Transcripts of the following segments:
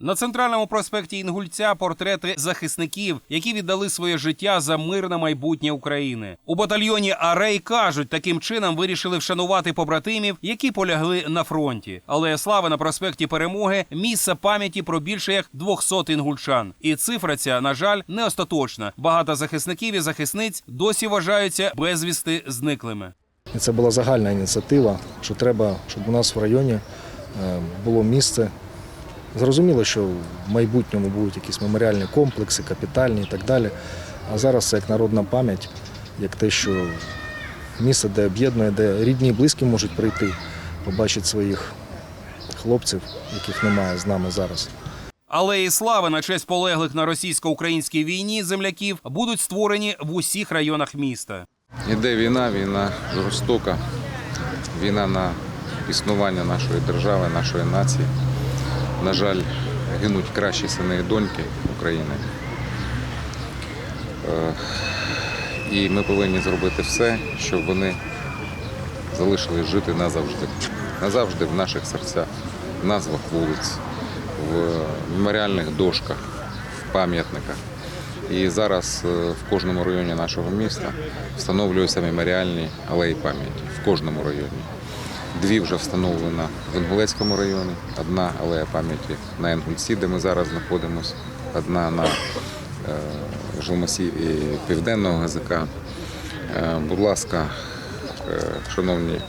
На центральному проспекті Інгульця портрети захисників, які віддали своє життя за мирне майбутнє України. У батальйоні Арей кажуть, таким чином вирішили вшанувати побратимів, які полягли на фронті. Алея слави на проспекті Перемоги місце пам'яті про більше як 200 інгульчан. І цифра ця, на жаль, не остаточна. Багато захисників і захисниць досі вважаються безвісти зниклими. Це була загальна ініціатива, що треба, щоб у нас в районі е, було місце. Зрозуміло, що в майбутньому будуть якісь меморіальні комплекси, капітальні і так далі. А зараз це як народна пам'ять, як те, що місце, де об'єднує, де рідні і близькі можуть прийти, побачити своїх хлопців, яких немає з нами зараз. Алеї слави на честь полеглих на російсько-українській війні земляків будуть створені в усіх районах міста. Іде війна, війна жорстока, війна на існування нашої держави, нашої нації. На жаль, гинуть кращі сини і доньки України. Е, І ми повинні зробити все, щоб вони залишились жити назавжди. Назавжди в наших серцях, в назвах вулиць, в меморіальних дошках, в пам'ятниках. І зараз е, в кожному районі нашого міста встановлюються меморіальні алеї пам'яті в кожному районі. Дві вже встановлено в Інгулецькому районі, одна алея пам'яті на Інгульці, де ми зараз знаходимося, одна на е, жилмасіві Південного ГЗК. Е, Будь ласка, е, шановні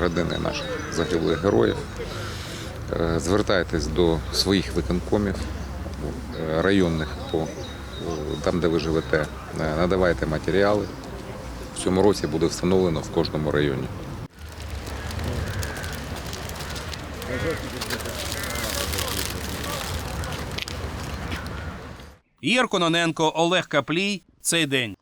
родини наших загиблих героїв, звертайтесь до своїх виконкомів районних по там, де ви живете, надавайте матеріали. В цьому році буде встановлено в кожному районі. Ігор Кононенко, Олег Каплій. Цей день.